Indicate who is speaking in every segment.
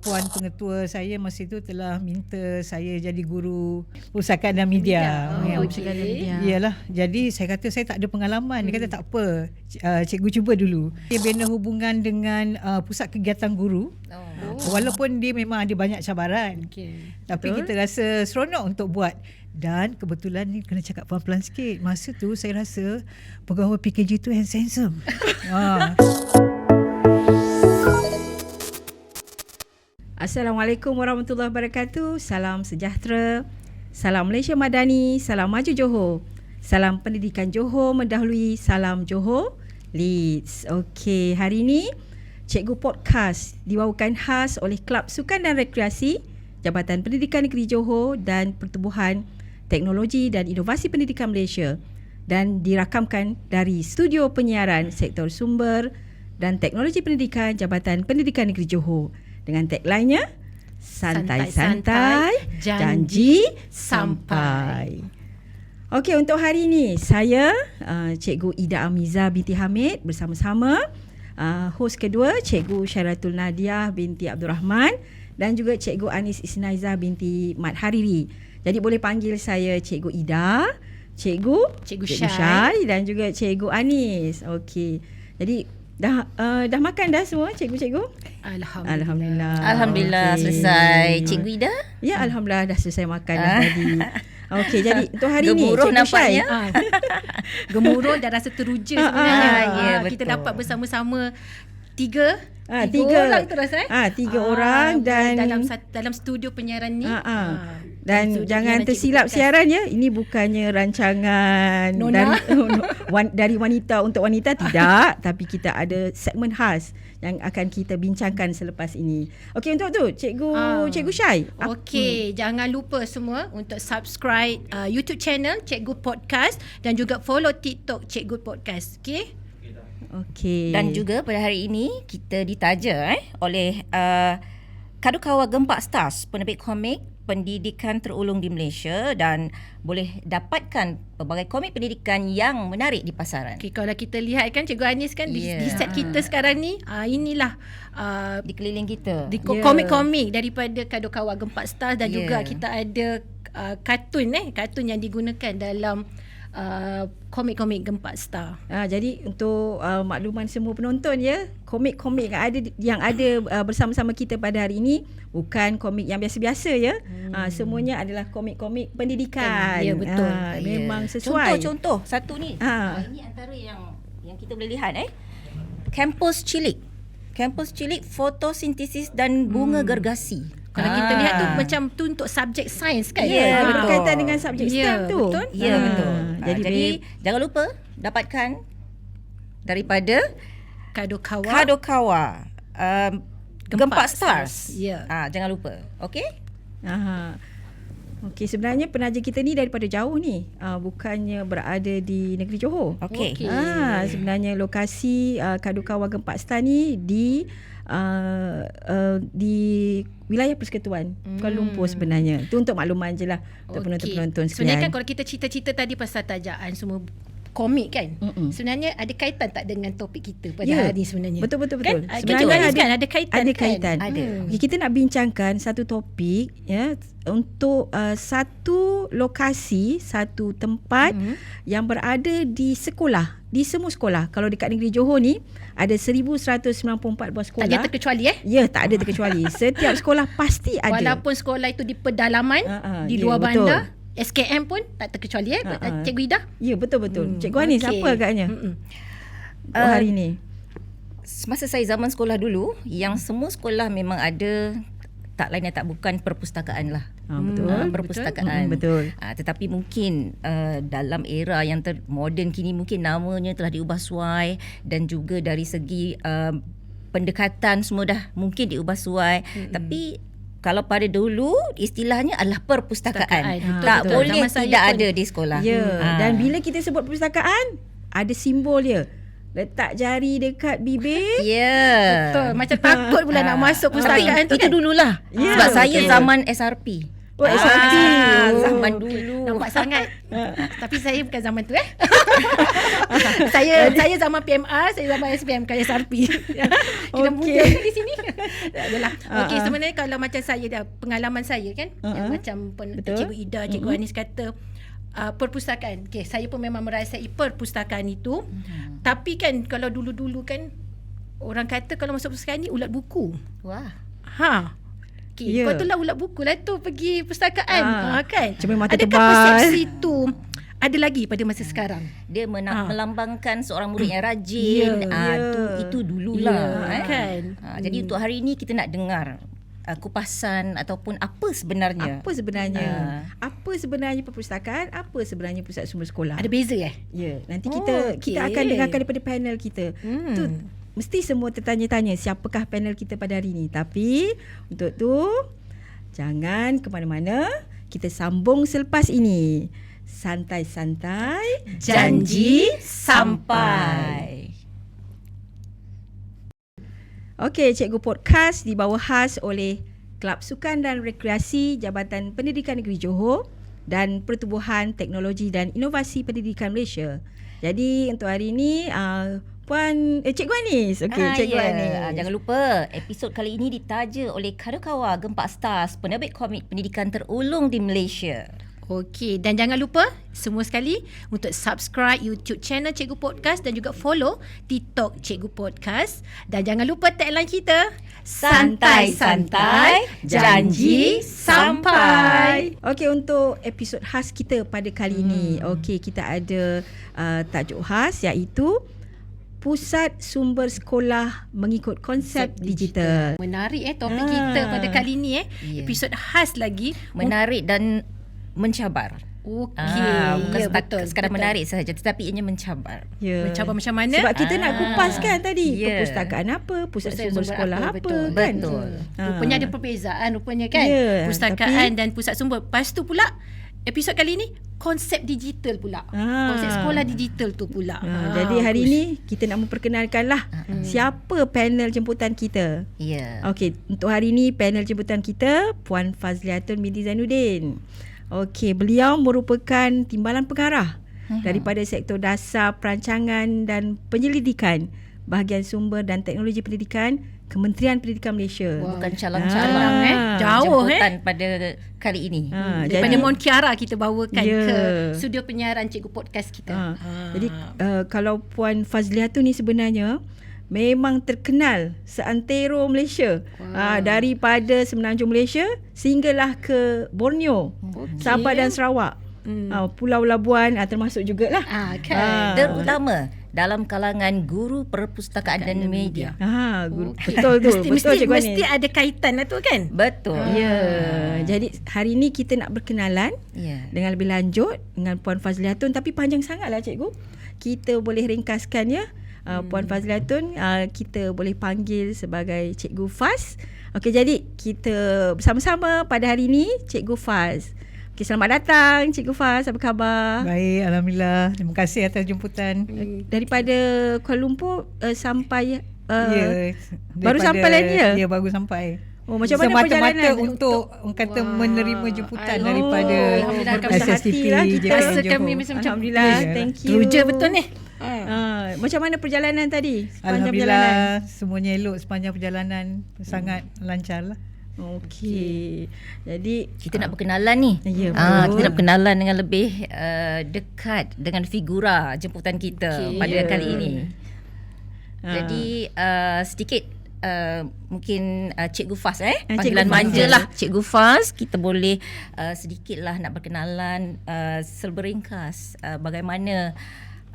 Speaker 1: Puan pengetua saya masa itu telah minta saya jadi guru pusakaan dan media.
Speaker 2: Oh,
Speaker 1: Ya,
Speaker 2: pusakaan dan media.
Speaker 1: Iyalah. Jadi saya kata saya tak ada pengalaman. Dia kata tak apa. Uh, cikgu cuba dulu. Dia bina hubungan dengan uh, pusat kegiatan guru.
Speaker 2: Oh.
Speaker 1: Walaupun dia memang ada banyak cabaran.
Speaker 2: Okay.
Speaker 1: Tapi
Speaker 3: Betul.
Speaker 1: kita rasa seronok untuk buat. Dan kebetulan ni kena cakap pelan-pelan sikit. Masa tu saya rasa pegawai PKJ tu handsome. ha.
Speaker 3: Assalamualaikum warahmatullahi wabarakatuh. Salam sejahtera. Salam Malaysia Madani. Salam Maju Johor. Salam Pendidikan Johor mendahului Salam Johor Leeds. Okey, hari ini Cikgu Podcast dibawakan khas oleh Kelab Sukan dan Rekreasi Jabatan Pendidikan Negeri Johor dan Pertubuhan Teknologi dan Inovasi Pendidikan Malaysia dan dirakamkan dari studio penyiaran sektor sumber dan teknologi pendidikan Jabatan Pendidikan Negeri Johor dengan tagline-nya santai-santai janji sampai. Okey untuk hari ini saya uh, Cikgu Ida Amiza binti Hamid bersama-sama uh, host kedua Cikgu Syaratul Nadia binti Abdul Rahman dan juga Cikgu Anis Isnaiza binti Mat Hariri. Jadi boleh panggil saya Cikgu Ida, Cikgu
Speaker 2: Cikgu
Speaker 3: Cikgu
Speaker 2: Syai.
Speaker 3: Syai dan juga Cikgu Anis. Okey. Jadi dah uh, dah makan dah semua cikgu-cikgu?
Speaker 2: Alhamdulillah.
Speaker 3: Alhamdulillah.
Speaker 4: Alhamdulillah
Speaker 3: Okey.
Speaker 4: selesai. Cikgu Ida?
Speaker 3: Ya alhamdulillah dah selesai makan dah
Speaker 4: Ah.
Speaker 3: tadi. Okey jadi untuk hari ni
Speaker 4: Gemuruh
Speaker 3: Cikgu
Speaker 4: nampaknya.
Speaker 3: Syai.
Speaker 2: Ah, gemuruh dan rasa teruja
Speaker 3: Ah,
Speaker 2: sebenarnya.
Speaker 4: ah, ya,
Speaker 2: kita
Speaker 4: betul.
Speaker 2: dapat bersama-sama tiga
Speaker 3: Ah,
Speaker 2: tiga,
Speaker 3: tiga.
Speaker 2: orang tu rasa eh.
Speaker 3: Ah, tiga orang dan-
Speaker 2: dalam dalam studio penyiaran ni.
Speaker 3: Ah, ah.
Speaker 2: Ah,
Speaker 3: Dan jangan tersilap
Speaker 2: Cikgu
Speaker 3: siaran ya. Ini bukannya rancangan
Speaker 2: Nona.
Speaker 3: dari wan, dari wanita untuk wanita tidak, tapi kita ada segmen khas yang akan kita bincangkan selepas ini. Okey untuk tu cikgu
Speaker 2: Ah.
Speaker 3: cikgu Syai.
Speaker 2: Okey, jangan lupa semua untuk subscribe uh, YouTube channel Cikgu Podcast dan juga follow TikTok Cikgu Podcast. Okey?
Speaker 3: Okey.
Speaker 4: Dan juga pada hari ini kita ditaja eh oleh uh, Kadukawa Gempak Stars, penerbit komik pendidikan terulung di Malaysia dan boleh dapatkan pelbagai komik pendidikan yang menarik di pasaran.
Speaker 2: Okay, kalau kita lihat kan Cikgu Anis kan di,
Speaker 4: Ya.
Speaker 2: di set kita sekarang ni, uh, inilah uh,
Speaker 4: Di keliling kita.
Speaker 2: di
Speaker 3: Ya.
Speaker 2: komik-komik daripada Kadokawa Gempak Stars dan
Speaker 4: Ya.
Speaker 2: juga kita ada uh, kartun eh, kartun yang digunakan dalam uh, komik-komik Gempak Star.
Speaker 3: Ah, jadi untuk uh, makluman semua penonton ya, komik-komik yang ada yang ada uh, bersama-sama kita pada hari ini bukan komik yang biasa-biasa ya. Hmm. Ah, semuanya adalah komik-komik pendidikan.
Speaker 2: Ya, betul.
Speaker 3: Ah,
Speaker 4: Ya.
Speaker 3: memang sesuai.
Speaker 4: Contoh-contoh satu ni.
Speaker 3: Ha.
Speaker 4: Ah. Ini antara yang yang kita boleh lihat eh. Campus Cilik. Campus Cilik fotosintesis dan bunga gergasi.
Speaker 2: Kalau kita lihat tu
Speaker 4: Ah.
Speaker 2: macam tu untuk subjek sains kan?
Speaker 4: Ya,
Speaker 3: Ah,
Speaker 4: betul.
Speaker 3: berkaitan dengan subjek
Speaker 2: Ya,
Speaker 3: STEM tu.
Speaker 2: betul.
Speaker 4: Ya
Speaker 3: Ah,
Speaker 4: betul.
Speaker 3: Jadi,
Speaker 4: Jadi, jadi
Speaker 3: babe,
Speaker 4: jangan lupa dapatkan daripada
Speaker 2: Kadokawa.
Speaker 4: Kadokawa um, Gempak,
Speaker 2: Stars.
Speaker 4: Stars.
Speaker 2: Ya.
Speaker 4: Ah jangan lupa. Okey?
Speaker 3: Aha. Okey, sebenarnya penaja kita ni daripada jauh ni. Uh, bukannya berada di negeri Johor.
Speaker 4: Okey.
Speaker 2: Okey.
Speaker 3: Ah, sebenarnya lokasi uh, Kadukawa Gempak Star ni di uh, uh, di wilayah persekutuan
Speaker 2: Hmm.
Speaker 3: Kuala Lumpur sebenarnya. Itu untuk makluman je lah untuk
Speaker 2: Okey.
Speaker 3: penonton-penonton
Speaker 2: Sebenarnya
Speaker 3: sekalian.
Speaker 2: kan kalau kita cerita-cerita tadi pasal tajaan semua komik kan.
Speaker 3: Mm-mm.
Speaker 2: Sebenarnya ada kaitan tak dengan topik kita pada
Speaker 3: Ya.
Speaker 2: hari sebenarnya?
Speaker 3: Betul betul betul.
Speaker 2: Kan?
Speaker 3: Sebenarnya
Speaker 2: Anis
Speaker 3: ada-
Speaker 2: kan ada kaitan
Speaker 3: ada
Speaker 2: kan?
Speaker 3: kaitan.
Speaker 4: Ada.
Speaker 2: Hmm.
Speaker 3: Okay, kita nak bincangkan satu topik ya untuk uh, satu lokasi, satu tempat
Speaker 2: Hmm.
Speaker 3: yang berada di sekolah, di semua sekolah. Kalau dekat negeri Johor ni ada 1194 buah sekolah.
Speaker 2: Tak ada terkecuali eh?
Speaker 3: Ya, tak ada terkecuali. Setiap sekolah pasti ada.
Speaker 2: Walaupun sekolah itu di pedalaman,
Speaker 3: Ah, ah,
Speaker 2: di
Speaker 3: ya,
Speaker 2: luar
Speaker 3: betul.
Speaker 2: bandar, SKM pun tak terkecuali eh,
Speaker 3: ah.
Speaker 2: Cikgu Ida?
Speaker 3: Ya, betul betul.
Speaker 2: Hmm,
Speaker 3: Cikgu Anis
Speaker 2: okey.
Speaker 3: apa agaknya
Speaker 2: Mm-mm.
Speaker 3: uh, hari ni?
Speaker 4: Masa saya zaman sekolah dulu, yang semua sekolah memang ada tak lain dan tak bukan perpustakaan lah.
Speaker 3: Ha, betul.
Speaker 4: Ah, perpustakaan.
Speaker 3: Betul.
Speaker 4: Ah, tetapi mungkin uh, dalam era yang ter- moden kini mungkin namanya telah diubah suai dan juga dari segi uh, pendekatan semua dah mungkin diubah suai.
Speaker 2: Mm-mm.
Speaker 4: Tapi kalau pada dulu istilahnya adalah perpustakaan.
Speaker 2: Perpustakaan,
Speaker 4: Tak
Speaker 3: betul.
Speaker 4: boleh
Speaker 2: Zaman saya
Speaker 4: tidak
Speaker 2: pun-
Speaker 4: ada di sekolah.
Speaker 3: Ya,
Speaker 4: Ah.
Speaker 3: dan bila kita sebut perpustakaan, ada simbol dia. Letak jari dekat bibir.
Speaker 4: Ya.
Speaker 2: Betul. Macam takut pula nak masuk
Speaker 4: Tapi
Speaker 2: pustakaan tu
Speaker 4: itu
Speaker 2: kan?
Speaker 4: dululah.
Speaker 3: Ya,
Speaker 4: Sebab saya
Speaker 3: betul.
Speaker 4: zaman SRP.
Speaker 3: Oh.
Speaker 4: Ah, zaman dulu.
Speaker 2: Nampak sangat. Tapi saya bukan zaman tu eh. saya saya zaman PMR, saya zaman SPM bukan SRP. Kita
Speaker 3: Okey.
Speaker 2: muda di sini. Adalah. Okey,
Speaker 3: Ah, ah.
Speaker 2: sebenarnya kalau macam saya dah pengalaman saya kan,
Speaker 3: Ah,
Speaker 2: yang macam pen,
Speaker 3: Betul.
Speaker 2: Cikgu Ida, Cikgu
Speaker 3: Mm-mm.
Speaker 2: Anis kata Uh, perpustakaan. Okey, saya pun memang merasai perpustakaan itu.
Speaker 3: Mm-hmm.
Speaker 2: Tapi kan kalau dulu-dulu kan orang kata kalau masuk perpustakaan ni ulat buku.
Speaker 4: Wah.
Speaker 2: Ha. Okay,
Speaker 3: Ya.
Speaker 2: yeah. Patutlah ulat buku lah tu pergi perpustakaan.
Speaker 3: Ah.
Speaker 2: Ha, kan?
Speaker 3: Cermin mata
Speaker 2: Adakah
Speaker 3: tebal.
Speaker 2: persepsi tu ada lagi pada masa sekarang?
Speaker 4: Dia mena-
Speaker 2: Ah.
Speaker 4: melambangkan seorang murid yang rajin.
Speaker 2: Ya,
Speaker 4: Ah,
Speaker 3: ya.
Speaker 4: tu itu dululah
Speaker 2: Ya,
Speaker 4: eh.
Speaker 2: kan?
Speaker 4: Ah, jadi untuk hari ini kita nak dengar uh, kupasan ataupun apa sebenarnya.
Speaker 3: Apa sebenarnya?
Speaker 4: Ah.
Speaker 3: Apa sebenarnya perpustakaan? Apa sebenarnya pusat sumber sekolah?
Speaker 2: Ada beza eh?
Speaker 3: Ya, nanti
Speaker 2: Oh,
Speaker 3: kita
Speaker 2: okey.
Speaker 3: kita akan dengarkan daripada panel kita.
Speaker 2: Hmm.
Speaker 3: Tu mesti semua tertanya-tanya siapakah panel kita pada hari ini. Tapi untuk tu jangan ke mana-mana. Kita sambung selepas ini. Santai-santai,
Speaker 2: Janji
Speaker 4: sampai.
Speaker 3: Okey, Cikgu Podcast dibawa khas oleh Kelab Sukan dan Rekreasi Jabatan Pendidikan Negeri Johor dan Pertubuhan Teknologi dan Inovasi Pendidikan Malaysia. Jadi untuk hari ini uh, Puan eh, Cikgu Anis. Okey,
Speaker 4: Ah,
Speaker 3: Cikgu
Speaker 4: ya.
Speaker 3: Anis.
Speaker 4: Ah, jangan lupa episod kali ini ditaja oleh Kadokawa Gempak Stars, penerbit komik pendidikan terulung di Malaysia.
Speaker 2: Okey, dan jangan lupa semua sekali untuk subscribe YouTube channel Cikgu Podcast dan juga follow TikTok Cikgu Podcast. Dan jangan lupa tagline kita,
Speaker 4: Santai-santai, janji sampai.
Speaker 3: Okey untuk episod khas kita pada kali ini. Okey kita ada uh, tajuk khas iaitu Pusat Sumber Sekolah Mengikut Konsep Digital.
Speaker 2: Menarik eh topik
Speaker 3: Ah.
Speaker 2: kita pada kali ni eh.
Speaker 4: Ya.
Speaker 2: Episod khas lagi.
Speaker 4: Menarik dan mencabar.
Speaker 2: Okey,
Speaker 4: Ah, bukan
Speaker 2: ya,
Speaker 4: setak-
Speaker 2: betul.
Speaker 4: sekadar
Speaker 2: betul.
Speaker 4: menarik sahaja tetapi ianya mencabar.
Speaker 3: Ya.
Speaker 2: Mencabar macam mana?
Speaker 3: Sebab kita nak
Speaker 4: Ah.
Speaker 3: kupaskan tadi
Speaker 4: Ya.
Speaker 3: perpustakaan apa, pusat sumber
Speaker 2: sumber
Speaker 3: sekolah
Speaker 2: apa,
Speaker 3: apa,
Speaker 2: betul.
Speaker 3: kan.
Speaker 4: Betul.
Speaker 3: Ah.
Speaker 2: Rupanya ada perbezaan rupanya kan.
Speaker 3: Ya,
Speaker 2: Pustakaan
Speaker 3: tapi-
Speaker 2: dan pusat sumber. Lepas tu pula episod kali ni konsep digital pula.
Speaker 3: Ah.
Speaker 2: Konsep sekolah digital tu pula.
Speaker 3: Ha,
Speaker 2: Ah,
Speaker 3: jadi hari
Speaker 2: bagus.
Speaker 3: ni kita nak memperkenalkanlah siapa panel jemputan kita.
Speaker 4: Ya.
Speaker 3: Okey, untuk hari ni panel jemputan kita Puan Fazliatun binti Zainuddin. Okey, beliau merupakan timbalan pengarah daripada sektor dasar perancangan dan penyelidikan bahagian sumber dan teknologi pendidikan Kementerian Pendidikan Malaysia.
Speaker 2: Wah.
Speaker 4: Bukan calon-calon
Speaker 3: Ah.
Speaker 4: eh.
Speaker 2: Jauh, eh.
Speaker 4: Jemputan pada kali ini.
Speaker 3: Ha,
Speaker 2: Daripada
Speaker 3: jadi-
Speaker 2: Mount Kiara kita bawakan
Speaker 3: Ya.
Speaker 2: ke studio penyiaran Cikgu Podcast kita.
Speaker 3: Ha.
Speaker 2: Ah.
Speaker 3: Jadi uh, kalau Puan Fazliatun ni sebenarnya memang terkenal seantero Malaysia.
Speaker 2: Wow.
Speaker 3: Uh, daripada Semenanjung Malaysia sehinggalah ke Borneo,
Speaker 2: Okey.
Speaker 3: Sabah dan Sarawak.
Speaker 2: Hmm.
Speaker 3: Uh, Pulau Labuan uh, termasuk jugalah.
Speaker 2: Ah, kan.
Speaker 3: Ah.
Speaker 4: Terutama dalam kalangan guru perpustakaan dan
Speaker 2: dan
Speaker 4: media.
Speaker 3: Ha, guru,
Speaker 2: Okey.
Speaker 3: betul tu.
Speaker 2: Mesti,
Speaker 3: betul
Speaker 2: mesti,
Speaker 3: Cikgu
Speaker 2: mesti ada kaitan lah tu kan?
Speaker 4: Betul.
Speaker 3: Ya. Jadi hari ni kita nak berkenalan
Speaker 4: Ya.
Speaker 3: dengan lebih lanjut dengan Puan Fazliatun tapi panjang sangatlah cikgu. Kita boleh ringkaskan ya. Uh, Puan Fazliatun uh, kita boleh panggil sebagai Cikgu Faz. Okey jadi kita bersama-sama pada hari ini Cikgu Faz. Okey selamat datang Cikgu Faz. Apa khabar?
Speaker 1: Baik, Alhamdulillah. Terima kasih atas jemputan.
Speaker 3: Daripada Kuala Lumpur uh, sampai uh,
Speaker 1: ya,
Speaker 3: baru sampai lagi ya?
Speaker 1: Ya, baru sampai.
Speaker 3: Oh macam mana
Speaker 1: Semata-mata
Speaker 3: perjalanan
Speaker 1: untuk orang kata
Speaker 2: Wah.
Speaker 1: menerima jemputan
Speaker 2: Oh,
Speaker 1: daripada
Speaker 2: Alhamdulillah, kami
Speaker 3: berhati
Speaker 1: SSTP
Speaker 3: lah kita.
Speaker 2: Rasa
Speaker 1: Johor.
Speaker 2: kami macam
Speaker 3: Alhamdulillah.
Speaker 1: Ya.
Speaker 3: Thank you.
Speaker 2: Teruja betul ni. Ha.
Speaker 3: Uh, macam mana perjalanan tadi? Sepanjang perjalanan.
Speaker 1: Alhamdulillah semuanya elok sepanjang perjalanan sangat lancar lah.
Speaker 3: Okey. Jadi
Speaker 4: Kita nak berkenalan ni.
Speaker 3: Ya,
Speaker 4: Ah,
Speaker 3: betul.
Speaker 4: kita nak berkenalan dengan lebih uh, dekat dengan figura jemputan kita
Speaker 2: Okey.
Speaker 4: pada
Speaker 3: Ya.
Speaker 4: kali ini.
Speaker 3: Ah.
Speaker 4: Jadi uh, sedikit uh, mungkin uh, Cikgu Faz eh
Speaker 3: Ah,
Speaker 4: panggilan
Speaker 3: Cikgu
Speaker 4: manja lah Cikgu Faz kita boleh uh, sedikitlah nak berkenalan uh, selberingkas uh, bagaimana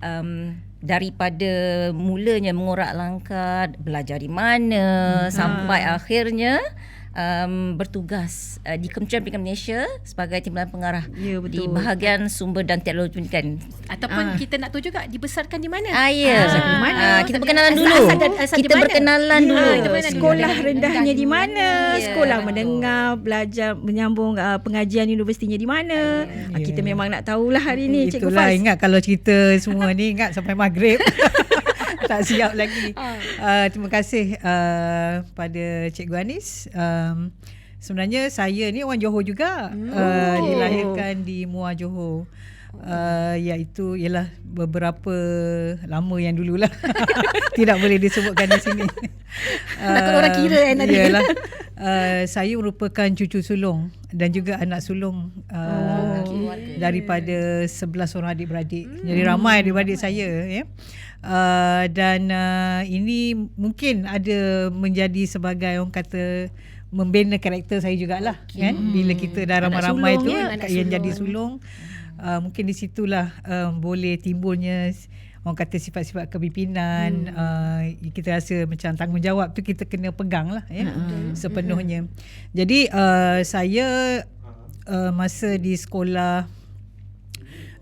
Speaker 4: um, daripada mulanya mengorak langkah belajar di mana sampai akhirnya um, bertugas uh, di Kementerian Pendidikan Malaysia sebagai timbalan pengarah
Speaker 3: Ya,
Speaker 4: di
Speaker 3: betul.
Speaker 4: bahagian sumber dan teknologi pendidikan.
Speaker 2: Ataupun
Speaker 3: Ah.
Speaker 2: kita nak tahu juga dibesarkan di mana?
Speaker 4: Ah ya.
Speaker 3: Besarkan di mana?
Speaker 4: Ah, kita berkenalan
Speaker 2: Asal-
Speaker 4: dulu.
Speaker 2: asal asal di
Speaker 4: kita berkenalan
Speaker 2: Ya,
Speaker 4: dulu.
Speaker 2: kita dulu.
Speaker 3: sekolah
Speaker 2: Rendah-
Speaker 3: rendahnya di mana,
Speaker 4: Ya,
Speaker 3: sekolah
Speaker 4: betul.
Speaker 3: menengah, belajar menyambung uh, pengajian universitinya di mana. Uh, kita
Speaker 1: Ya.
Speaker 3: memang nak tahulah hari ni Cikgu
Speaker 1: Itulah
Speaker 3: Faz.
Speaker 1: ingat kalau cerita semua ni ingat sampai maghrib. tak siap lagi. Uh, terima kasih uh, pada Cikgu Anis. Um, sebenarnya saya ni orang Johor juga. Uh, dilahirkan di Muar Johor. Uh, iaitu ialah beberapa lama yang dululah tidak boleh disebutkan di sini.
Speaker 2: Takut orang kira kan.
Speaker 1: Ialah uh, saya merupakan cucu sulung dan juga anak sulung uh, oh, daripada 11 orang adik-beradik. Hmm. Jadi ramai adik-beradik saya ya. Uh, dan uh, ini mungkin ada menjadi sebagai orang kata membina karakter saya jugalah okay. kan bila kita dah ramai-ramai tu
Speaker 2: sulung, ya,
Speaker 1: yang
Speaker 2: anak
Speaker 1: jadi
Speaker 2: sulung.
Speaker 1: sulung uh, mungkin di situlah uh, boleh timbulnya orang kata sifat-sifat kepimpinan hmm. uh, kita rasa macam tanggungjawab tu kita kena pegang lah ya hmm. sepenuhnya jadi uh, saya uh, masa di sekolah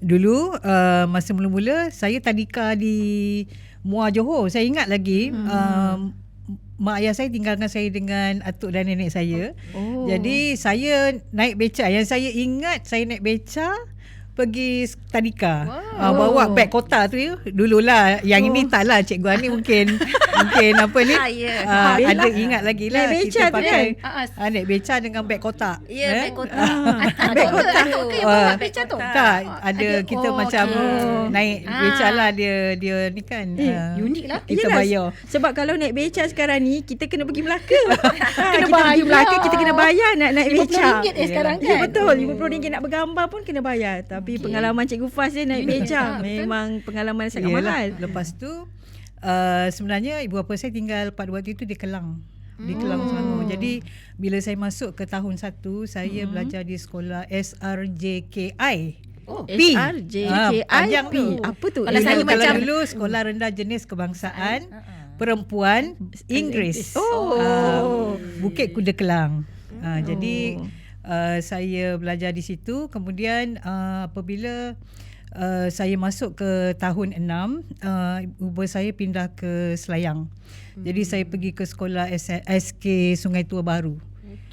Speaker 1: dulu uh, masa mula-mula saya tadika di Muar Johor saya ingat lagi hmm. um, mak ayah saya tinggalkan saya dengan atuk dan nenek saya oh. jadi saya naik beca yang saya ingat saya naik beca pergi tadika. Wow. Uh, bawa beg kota tu ya. Dululah. Yang oh. ini taklah cikgu Ani mungkin mungkin apa ni?
Speaker 4: Ah, yeah.
Speaker 1: uh, ada ingat lagi lah kita
Speaker 3: beca
Speaker 1: pakai
Speaker 3: kan?
Speaker 1: uh, naik beca dengan beg kotak.
Speaker 4: Ya, yeah, eh? beg kotak.
Speaker 1: beg kotak.
Speaker 2: Atuk ke yang bawa beca tu?
Speaker 1: Tak, ada
Speaker 2: ada-
Speaker 1: kita
Speaker 2: oh,
Speaker 1: macam
Speaker 2: okey.
Speaker 1: naik
Speaker 2: Ah.
Speaker 1: beca lah dia dia ni kan.
Speaker 3: Eh,
Speaker 1: ah,
Speaker 2: unik lah.
Speaker 1: Kita
Speaker 3: Yelah,
Speaker 1: bayar.
Speaker 3: Sebab kalau naik beca sekarang ni Kita kena pergi Melaka
Speaker 2: Kena
Speaker 3: Kita pergi. Melaka Kita kena bayar nak naik beca
Speaker 2: RM50 eh sekarang
Speaker 3: Ya
Speaker 2: kan?
Speaker 3: betul RM50 nak bergambar pun kena bayar Tapi
Speaker 2: Okey.
Speaker 3: pengalaman Cikgu Faz dia naik
Speaker 2: Unik.
Speaker 3: beca
Speaker 2: Ah, betul.
Speaker 3: Memang pengalaman sangat
Speaker 1: Yelah,
Speaker 3: mahal
Speaker 1: Lepas tu uh, sebenarnya ibu bapa saya tinggal pada waktu itu di Kelang. Di Kelang
Speaker 3: Hmm.
Speaker 1: Selangor. Jadi bila saya masuk ke tahun satu, saya
Speaker 3: Hmm.
Speaker 1: belajar di sekolah SRJKI.
Speaker 2: Oh,
Speaker 1: P.
Speaker 3: SRJKI
Speaker 1: Ah, panjang
Speaker 3: P.
Speaker 1: tu.
Speaker 3: Apa tu?
Speaker 2: Kalau saya
Speaker 1: kalau
Speaker 2: macam-
Speaker 1: dulu sekolah rendah jenis kebangsaan perempuan Inggeris.
Speaker 3: Oh.
Speaker 1: Ah, Bukit Kuda Kelang. Ah, jadi uh, saya belajar di situ kemudian uh, apabila uh, saya masuk ke tahun 6 uh, ibu saya pindah ke Selayang. Jadi saya pergi ke sekolah SK Sungai Tua Baru.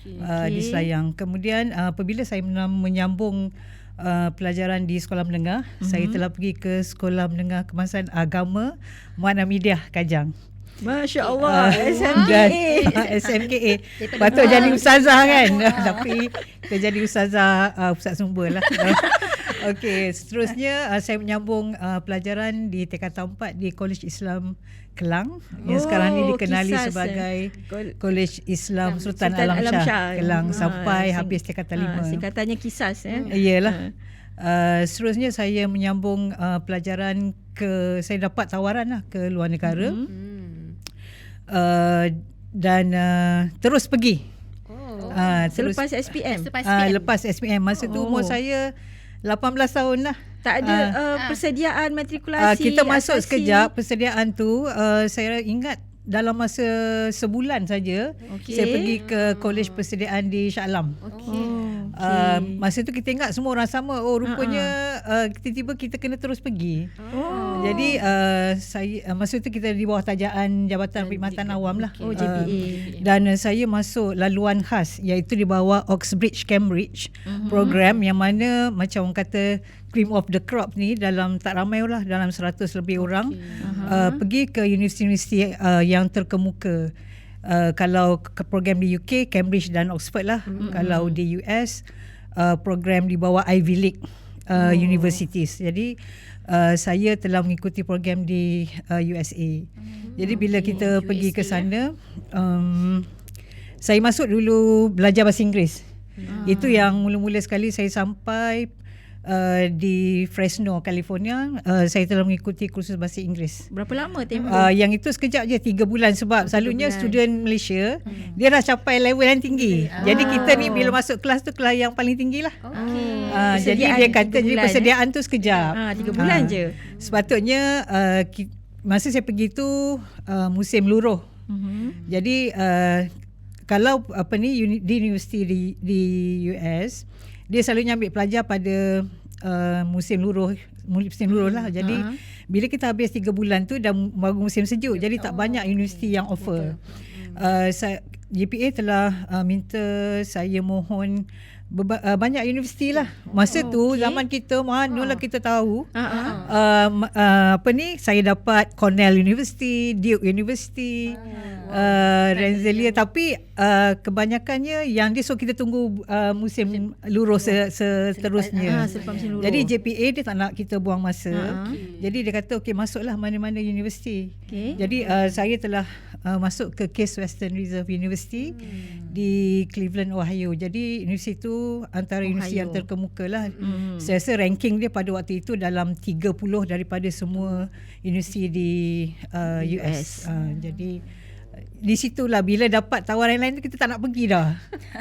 Speaker 1: Uh, di Selayang. Kemudian uh, apabila saya menyambung uh, pelajaran di sekolah menengah, mm-hmm. saya telah pergi ke sekolah menengah kemasan agama Muhammad Hamidiah Kajang.
Speaker 3: Masya Allah
Speaker 1: Ah, dan SMKA. Patut jadi ustazah kan. Tapi kita jadi ustazah uh, pusat sumber lah. Okey, seterusnya uh, saya menyambung uh, pelajaran di tingkatan 4 di College Islam Kelang yang
Speaker 3: Oh,
Speaker 1: sekarang ni dikenali
Speaker 3: kisah,
Speaker 1: sebagai
Speaker 3: Kol-
Speaker 1: College Islam Sultan,
Speaker 3: Sultan
Speaker 1: Alam,
Speaker 3: Alam
Speaker 1: Shah,
Speaker 3: Shah.
Speaker 1: Kelang
Speaker 3: Ah,
Speaker 1: sampai
Speaker 3: sing-
Speaker 1: habis tingkatan
Speaker 3: Ah,
Speaker 1: 5.
Speaker 3: Singkatannya kisah eh.
Speaker 1: Iyalah. Uh, seterusnya saya menyambung uh, pelajaran ke saya dapat tawaran lah ke luar negara.
Speaker 3: Hmm.
Speaker 1: Uh, dan uh, terus pergi.
Speaker 2: Oh.
Speaker 1: Uh, terus
Speaker 3: Selepas SPM.
Speaker 2: Lepas
Speaker 1: uh,
Speaker 2: SPM.
Speaker 1: lepas SPM masa tu umur
Speaker 3: Oh.
Speaker 1: saya 18 tahun lah.
Speaker 3: Tak ada
Speaker 1: Ah.
Speaker 3: uh, persediaan
Speaker 1: Uh,
Speaker 3: matrikulasi.
Speaker 1: kita masuk
Speaker 3: asasi.
Speaker 1: sekejap persediaan tu uh, saya ingat dalam masa sebulan saja
Speaker 3: Okey.
Speaker 1: saya pergi ke kolej persediaan di Shah Alam.
Speaker 2: Okey.
Speaker 3: Oh,
Speaker 1: Uh, masa tu kita ingat semua orang sama. Oh rupanya uh, tiba-tiba kita kena terus pergi.
Speaker 3: Oh.
Speaker 1: Jadi uh, saya uh, masa tu kita di bawah tajaan Jabatan Perkhidmatan Awam lah.
Speaker 3: Oh,
Speaker 1: Uh,
Speaker 3: JPA.
Speaker 1: dan uh, saya masuk laluan khas iaitu di bawah Oxbridge Cambridge
Speaker 3: Mhm.
Speaker 1: program yang mana macam orang kata cream of the crop ni dalam tak ramai lah dalam 100 lebih orang uh, pergi ke universiti-universiti uh, yang terkemuka. Uh, kalau ke program di UK Cambridge dan Oxford lah. Mm-hmm. Kalau di US uh, program di bawah Ivy League uh, oh. universities. Jadi uh, saya telah mengikuti program di uh, USA. Mm, Jadi bila kita pergi ke sana um, saya masuk dulu belajar bahasa Inggeris. Itu yang mula-mula sekali saya sampai uh, di Fresno, California. Uh, saya telah mengikuti kursus bahasa Inggeris.
Speaker 3: Berapa lama tempoh?
Speaker 1: Uh, yang itu sekejap je tiga bulan sebab selalunya student Malaysia dia dah capai level yang tinggi. Jadi kita ni bila masuk kelas tu kelas yang paling tinggi lah.
Speaker 2: Okey.
Speaker 1: Uh, jadi
Speaker 3: Persediaan
Speaker 1: dia
Speaker 3: tiga
Speaker 1: kata jadi
Speaker 3: bulan,
Speaker 1: persediaan tu sekejap.
Speaker 3: Ah, tiga bulan je.
Speaker 1: Sepatutnya uh, ki- masa saya pergi tu uh, musim luruh.
Speaker 3: Mhm.
Speaker 1: Jadi uh, kalau apa ni uni, di universiti di, di US dia selalunya ambil pelajar pada uh, musim luruh musim luruh lah. Jadi
Speaker 3: Ah.
Speaker 1: bila kita habis 3 bulan tu dah baru musim sejuk. Jadi tak banyak universiti yang offer. Uh, saya JPA telah uh, minta saya mohon berba- uh, banyak universiti lah. Masa oh, tu
Speaker 3: okey.
Speaker 1: zaman kita manalah kita tahu.
Speaker 3: Ha ah.
Speaker 1: Uh, uh, apa ni saya dapat Cornell University, Duke University, uh, Rensselaer tapi uh, kebanyakannya yang dia so kita tunggu uh, musim luruh se- seterusnya.
Speaker 3: Ah, selepas musim luruh.
Speaker 1: Jadi JPA dia tak nak kita buang masa.
Speaker 3: Ha.
Speaker 1: Jadi dia kata okey masuklah mana-mana universiti.
Speaker 3: Okey.
Speaker 1: Jadi uh, saya telah uh, masuk ke Case Western Reserve University hmm. di Cleveland, Ohio. Jadi universiti itu antara
Speaker 3: Ohio.
Speaker 1: universiti yang terkemuka lah.
Speaker 3: Hmm.
Speaker 1: Saya rasa ranking dia pada waktu itu dalam 30 daripada semua universiti di uh, US.
Speaker 3: US.
Speaker 1: Uh, jadi di situlah bila dapat tawaran lain tu kita tak nak pergi dah.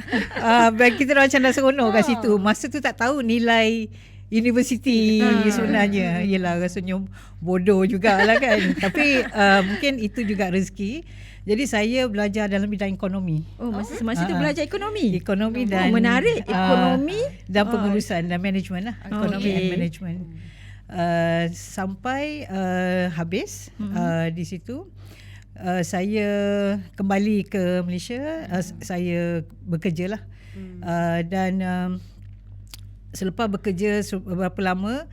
Speaker 1: uh, kita dah macam dah seronok kat situ. Masa tu tak tahu nilai universiti sebenarnya. Yelah rasanya bodoh jugalah kan. Tapi uh, mungkin itu juga rezeki. Jadi saya belajar dalam bidang ekonomi.
Speaker 3: Oh, masa semasa tu
Speaker 1: Ah, ah.
Speaker 3: belajar ekonomi.
Speaker 1: Ekonomi
Speaker 3: Oh,
Speaker 1: dan
Speaker 3: menarik.
Speaker 1: ah,
Speaker 3: Ekonomi.
Speaker 1: dan
Speaker 3: Ah.
Speaker 1: pengurusan dan management lah. Ekonomi
Speaker 3: Okey.
Speaker 1: and management. Uh, sampai uh, habis uh, di situ uh, saya kembali ke Malaysia. Uh, saya bekerja lah. Uh, dan um, selepas bekerja beberapa lama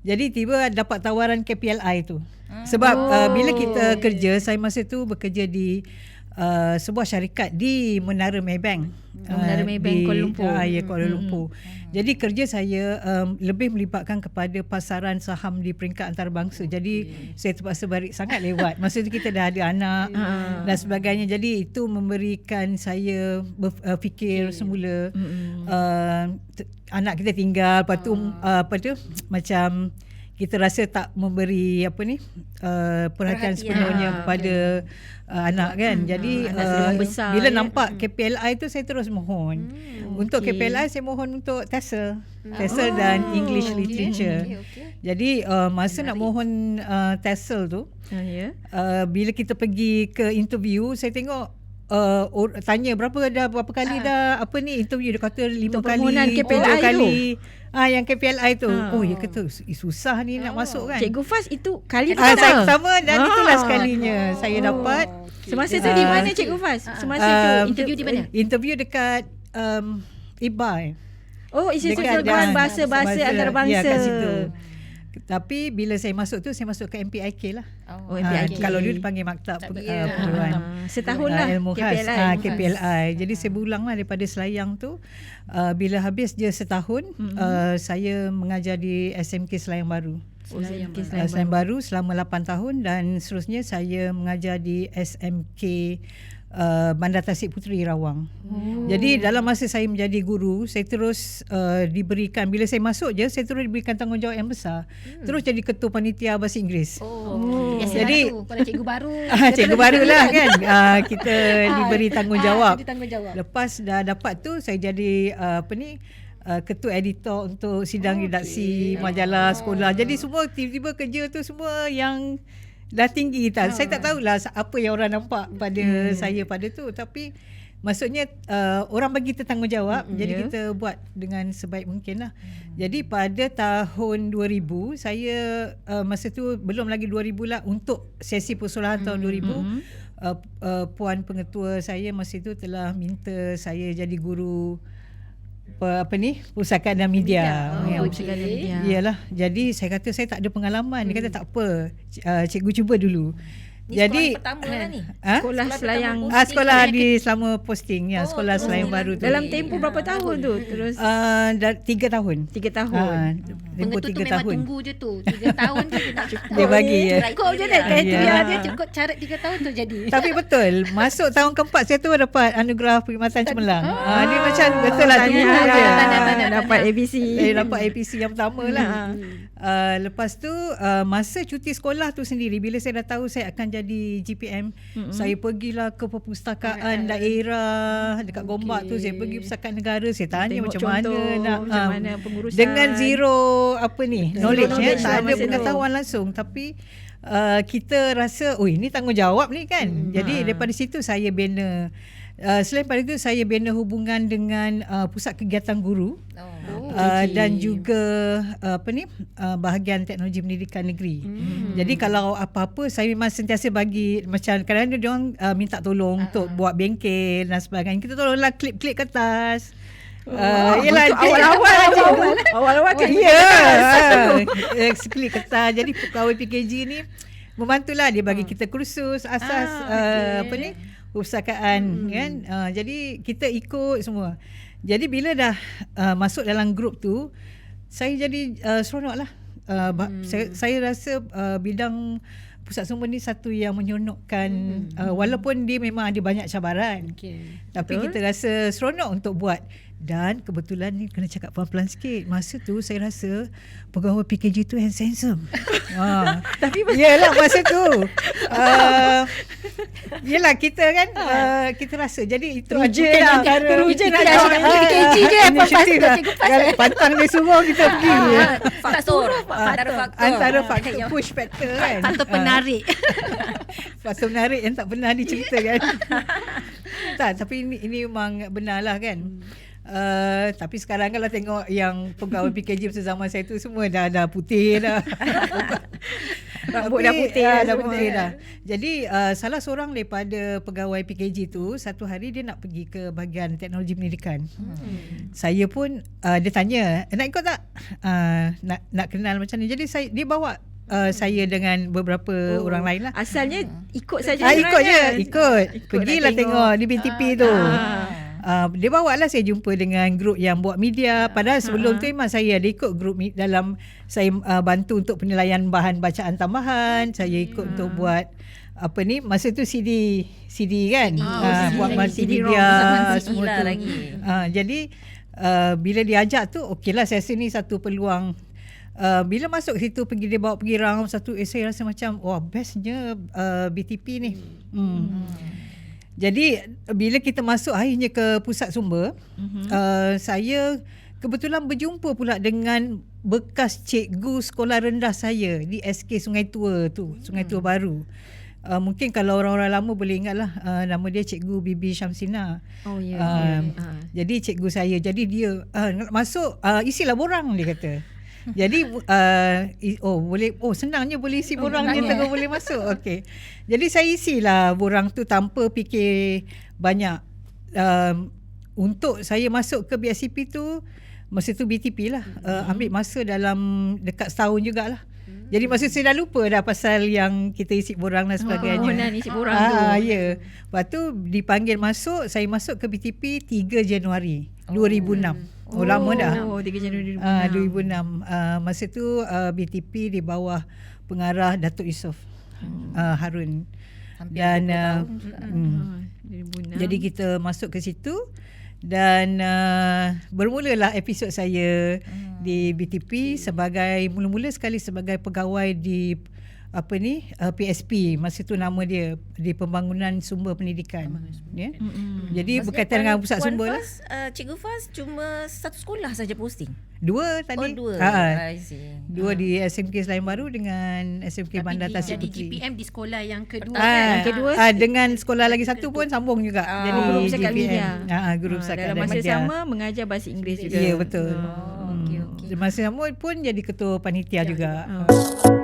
Speaker 1: jadi tiba dapat tawaran KPLI tu. Sebab oh. uh, bila kita kerja saya masa tu bekerja di uh, sebuah syarikat di Menara Maybank.
Speaker 3: Oh, Menara Maybank,
Speaker 1: di,
Speaker 3: Kuala Lumpur.
Speaker 1: Ah, ya Kuala Lumpur. Jadi kerja saya um, lebih melibatkan kepada pasaran saham di peringkat antarabangsa. Jadi saya terpaksa balik sangat lewat. Masa tu kita dah ada anak dan sebagainya. Jadi itu memberikan saya berfikir semula. Uh, t- anak kita tinggal. Lepas tu uh, apa tu? Macam kita rasa tak memberi apa ni uh, perhatian
Speaker 4: Perhatian.
Speaker 1: sepenuhnya
Speaker 4: Ah,
Speaker 1: kepada uh, anak kan. Jadi
Speaker 3: anak
Speaker 1: uh,
Speaker 3: membesar,
Speaker 1: bila
Speaker 3: ya.
Speaker 1: nampak KPLI tu saya terus mohon. Untuk
Speaker 3: okey.
Speaker 1: KPLI saya mohon untuk TESOL. TESOL dan English Literature.
Speaker 4: Okey, okey.
Speaker 1: Jadi uh, masa nak mohon uh, TESOL tu
Speaker 3: Ah, ya.
Speaker 1: uh, bila kita pergi ke interview saya tengok uh, or, tanya berapa dah berapa kali dah apa ni interview dia kata lima
Speaker 3: Untuk
Speaker 1: kali
Speaker 3: KPLI
Speaker 1: tujuh
Speaker 3: tu?
Speaker 1: kali ah yang KPLI tu
Speaker 3: Ah.
Speaker 1: oh dia kata "Eh, susah ni nak masuk kan
Speaker 3: Cikgu Faz itu kali
Speaker 1: ah,
Speaker 3: pertama.
Speaker 1: saya pertama dan
Speaker 3: Ah.
Speaker 1: itulah sekalinya saya dapat
Speaker 3: Semasa tu di
Speaker 1: Ah.
Speaker 3: mana Cikgu Faz? Semasa tu
Speaker 1: Um,
Speaker 2: interview di mana?
Speaker 1: interview dekat um, IBAI
Speaker 3: Oh, Perguruan
Speaker 1: dia-
Speaker 3: Bahasa-Bahasa
Speaker 1: bahasa-
Speaker 3: Antarabangsa.
Speaker 1: Ya, kat situ. Tapi bila saya masuk tu saya masuk ke MPIK lah.
Speaker 3: Oh,
Speaker 1: Ah,
Speaker 3: MPIK.
Speaker 1: Kalau dulu dipanggil maktab uh,
Speaker 2: Ya.
Speaker 1: perguruan.
Speaker 3: Ah, setahun
Speaker 1: Ah,
Speaker 3: lah
Speaker 1: ilmu khas
Speaker 3: KPLI.
Speaker 1: ah, KPLI. Jadi saya berulang lah daripada Selayang tu uh, bila habis je setahun mm-hmm. uh, saya mengajar di SMK Selayang Baru.
Speaker 3: Oh, Selayang
Speaker 1: Uh,
Speaker 3: Baru.
Speaker 1: Selayang Baru selama 8 tahun dan seterusnya saya mengajar di SMK uh, Bandar Tasik Puteri Rawang. Oh. Jadi dalam masa saya menjadi guru, saya terus uh, diberikan bila saya masuk je saya terus diberikan tanggungjawab yang besar. Hmm. Terus jadi ketua panitia bahasa Inggeris.
Speaker 2: Oh, biasalah
Speaker 1: Jadi-
Speaker 2: tu pada cikgu baru.
Speaker 1: Ah, cikgu baru lah kan. Ah, kita diberi
Speaker 2: Ah,
Speaker 1: tanggungjawab.
Speaker 2: ada tanggungjawab.
Speaker 1: Lepas dah dapat tu saya jadi uh, apa ni uh, ketua editor untuk sidang oh, redaksi majalah sekolah. Jadi semua tiba-tiba kerja tu semua yang dah tinggi tak. Saya tak tahulah apa yang orang nampak pada hmm. saya pada tu tapi maksudnya uh, orang bagi kita tanggungjawab hmm, jadi
Speaker 3: ya.
Speaker 1: kita buat dengan sebaik mungkin lah. Hmm. Jadi pada tahun 2000 saya uh, masa tu belum lagi 2000 lah untuk sesi persolahan tahun 2000 hmm. uh, uh, puan pengetua saya masa itu telah minta saya jadi guru apa, ni pusakaan dan media.
Speaker 3: Oh,
Speaker 1: Ya,
Speaker 3: Pusaka dan Media.
Speaker 1: Iyalah. Jadi saya kata saya tak ada pengalaman. Dia kata tak apa. Uh, cikgu cuba dulu.
Speaker 4: Ni
Speaker 1: Jadi
Speaker 4: sekolah pertama lah ni.
Speaker 1: ha?
Speaker 3: Sekolah Selayang.
Speaker 1: Ah, sekolah di selama posting ya, sekolah
Speaker 4: terus
Speaker 1: Selayang baru tu.
Speaker 3: Dalam tempoh berapa tahun tu? Terus
Speaker 1: uh, dah tiga tahun.
Speaker 3: tiga tahun.
Speaker 1: Ah, tempoh
Speaker 2: Pengetua tu
Speaker 1: tiga
Speaker 2: memang
Speaker 1: tahun.
Speaker 2: tunggu je tu. Tiga tahun je dia nak cukup.
Speaker 1: Dia bagi ya.
Speaker 2: Cukup je dia. Kriteria
Speaker 1: Ya.
Speaker 2: dia cukup syarat tiga tahun tu jadi.
Speaker 1: Tapi betul, masuk tahun keempat saya tu dapat anugerah perkhidmatan cemerlang. Ah, dia macam betul lah tunggu je.
Speaker 3: Tahniah, Dapat ABC.
Speaker 1: Saya dapat APC yang pertama lah. Uh, lepas tu uh, masa cuti sekolah tu sendiri bila saya dah tahu saya akan jadi GPM, mm-hmm. saya pergilah ke perpustakaan daerah dekat Gombak tu saya pergi perpustakaan negara saya tanya
Speaker 3: Tengok
Speaker 1: macam
Speaker 3: contoh,
Speaker 1: mana nak
Speaker 3: macam
Speaker 1: ah,
Speaker 3: mana pengurusan.
Speaker 1: dengan zero apa ni knowledge, ya
Speaker 3: knowledge
Speaker 1: tak
Speaker 3: lah
Speaker 1: ada pengetahuan langsung tapi uh, kita rasa oh ini tanggungjawab ni kan.
Speaker 3: Hmm.
Speaker 1: Jadi daripada situ saya bina Uh, selain pada itu saya bina hubungan dengan uh, pusat kegiatan guru
Speaker 4: Oh.
Speaker 1: Uh, dan juga uh, apa ni uh, bahagian teknologi pendidikan negeri. Hmm. Jadi kalau apa-apa saya memang sentiasa bagi macam kadang-kadang dia orang uh, minta tolong uh-huh. untuk buat bengkel dan sebagainya. Kita tolonglah klip-klip kertas. Uh, yelah,
Speaker 3: awal-awal aja. Awal-awal kan.
Speaker 1: Ya. Yeah. Klip kertas. Jadi pegawai PKG ni membantulah dia bagi kita kursus asas ah, okay. uh, apa ni perpustakaan hmm. kan. Uh, jadi kita ikut semua. Jadi bila dah uh, masuk dalam grup tu saya jadi uh, seronok lah. Uh, hmm. saya, saya rasa uh, bidang pusat sumber ni satu yang menyeronokkan hmm. uh, walaupun dia memang ada banyak cabaran. Okay. Tapi Betul. kita rasa seronok untuk buat dan kebetulan ni kena cakap pelan-pelan sikit. Masa tu saya rasa pegawai PKG tu hands handsome. ha. Tapi yalah masa tu. Uh, yalah kita kan uh, kita rasa. Jadi itu
Speaker 3: teruja lah. Teruja
Speaker 2: lah. PKG je yang lepas tu cikgu
Speaker 1: pas. Pantang dia semua kita pergi.
Speaker 4: Faktor. Antara faktor.
Speaker 1: Antara faktor. Push factor kan.
Speaker 2: Faktor penarik.
Speaker 1: faktor penarik yang tak pernah diceritakan. tak, tapi ini, ini memang benar lah kan. Uh, tapi sekarang kalau tengok yang pegawai PKG masa zaman saya tu semua dah dah putih dah.
Speaker 3: Rambut dah putih
Speaker 1: uh, dah. putih dah. Jadi uh, salah seorang daripada pegawai PKG tu satu hari dia nak pergi ke bahagian teknologi pendidikan. Hmm. Saya pun uh, dia tanya, nak ikut tak? Uh, nak nak kenal macam ni. Jadi saya dia bawa Uh, saya dengan beberapa oh, orang lain lah.
Speaker 3: Asalnya ikut saja.
Speaker 1: Ah, ikut je, ikut. ikut Pergilah tengok. tengok di BTP ah, tu. Ah. Uh, dia bawa lah saya jumpa dengan grup yang buat media padahal sebelum uh-huh. tu memang saya ada ikut grup dalam saya uh, bantu untuk penilaian bahan bacaan tambahan saya ikut uh-huh. untuk buat apa ni masa tu CD CD kan. Oh, uh, CD buat multimedia semua tu lagi. Uh, jadi uh, bila diajak tu okeylah saya rasa ni satu peluang Uh, bila masuk situ pergi dia bawa pergi round satu eh, saya rasa macam wah bestnya uh, BTP ni. Hmm. hmm. Jadi bila kita masuk akhirnya ke pusat sumber, mm-hmm. uh, saya kebetulan berjumpa pula dengan bekas cikgu sekolah rendah saya di SK Sungai Tua tu, Sungai Tua mm. Baru. Uh, mungkin kalau orang-orang lama boleh ingat lah uh, nama dia Cikgu Bibi Syamsina. Oh ya. Yeah, uh, yeah. uh. Jadi cikgu saya. Jadi dia uh, masuk uh, isilah borang dia kata. Jadi uh, oh boleh oh senangnya boleh isi borang oh, ni tengah boleh masuk. Okey. Jadi saya isilah borang tu tanpa fikir banyak. Um, untuk saya masuk ke BSCP tu masa tu BTP lah. Uh, ambil masa dalam dekat setahun jugalah. Jadi masa saya dah lupa dah pasal yang kita isi borang dan sebagainya. Oh,
Speaker 3: dan isi borang ah,
Speaker 1: tu. Ya. Yeah. Lepas tu dipanggil masuk, saya masuk ke BTP 3 Januari oh. 2006. Oh, oh lama dah.
Speaker 3: Oh 3 Januari 2006.
Speaker 1: Uh, 2006. Uh, masa tu uh, BTP di bawah pengarah Datuk Yusof hmm. uh, Harun. Hampir dan uh, hmm. jadi kita masuk ke situ dan uh, bermulalah episod saya hmm. di BTP sebagai mula-mula sekali sebagai pegawai di apa ni uh, PSP masa tu nama dia di pembangunan sumber pendidikan. Ya? yeah? mm-hmm. jadi Maksudnya berkaitan dengan pusat sumber lah.
Speaker 4: uh, cikgu Faz cuma satu sekolah saja posting.
Speaker 1: Dua tadi?
Speaker 4: Oh dua. Ha,
Speaker 1: dua ha. di SMK Selain Baru dengan SMK Tapi Bandar Tasik
Speaker 2: Puteri. Jadi GPM di sekolah yang kedua
Speaker 1: ha, kan? yang kedua ha, dengan sekolah lagi satu pun sambung juga.
Speaker 3: Ha,
Speaker 1: jadi
Speaker 3: guru pusat media.
Speaker 1: Ha, guru pusat
Speaker 3: ha, dalam masa media. sama mengajar bahasa Inggeris juga.
Speaker 1: ya betul. Oh, hmm. okay, okay. masa sama pun jadi ketua panitia ya, juga. ya. Oh.